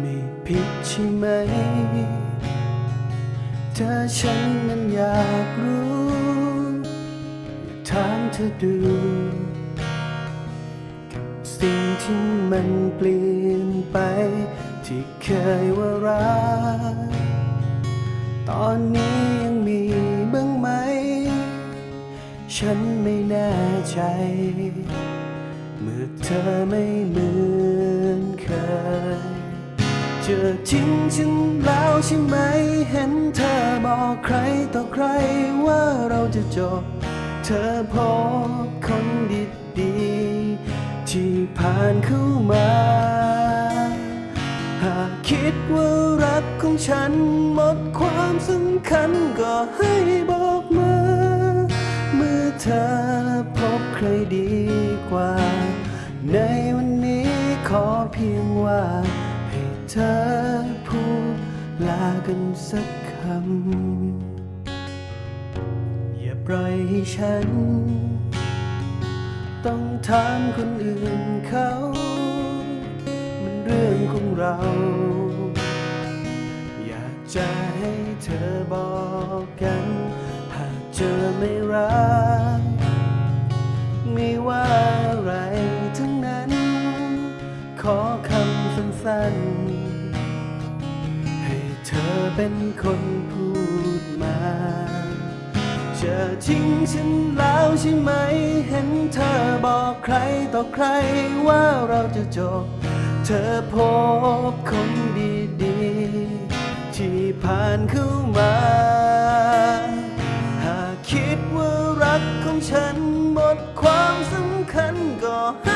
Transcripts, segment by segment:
ไม่ผิดใช่ไหม ถ้าฉันนั้นอยากรู้อยากถามเธอดูกับสิ่งที่มันเปลี่ยนไป ที่เคยว่ารัก ตอนนี้ยังมีบ้างไหม ฉันไม่แน่ใจ เมื่อเธอไม่เหมือน ทิ้งฉันแล้วใช่ไหม เห็นเธอบอกใครต่อใครว่าเราจะจบ เธอพบคนดีๆที่ผ่านเข้ามา หากคิดว่ารักของฉันหมดความสำคัญก็ให้บอกมา เมื่อเธอพบใครดีกว่า ในวันนี้ขอเพียงว่า ให้เธอพูดลากันสักคำ อย่าปล่อยให้ฉัน ต้องถามคนอื่นเขา มันเรื่องของเรา อยากจะให้เธอบอกกัน หากเจอไม่รัก ไม่ว่าอะไรทั้งนั้น ขอคำ สั้น ให้เธอเป็นคนพูดมาจะทิ้งฉันแล้วใช่ไหม เห็นเธอบอกใครต่อใครว่าเราจะจบ เธอพบคนดีๆ ที่ผ่านเข้ามา หากคิดว่ารักของฉันหมดความสำคัญก็ให้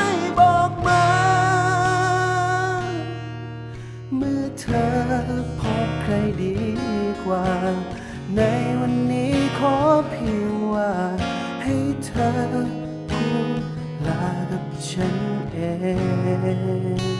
เมื่อเธอพบใครดีกว่า ในวันนี้ขอเพียงว่า ให้เธอพูดลากับฉันเอง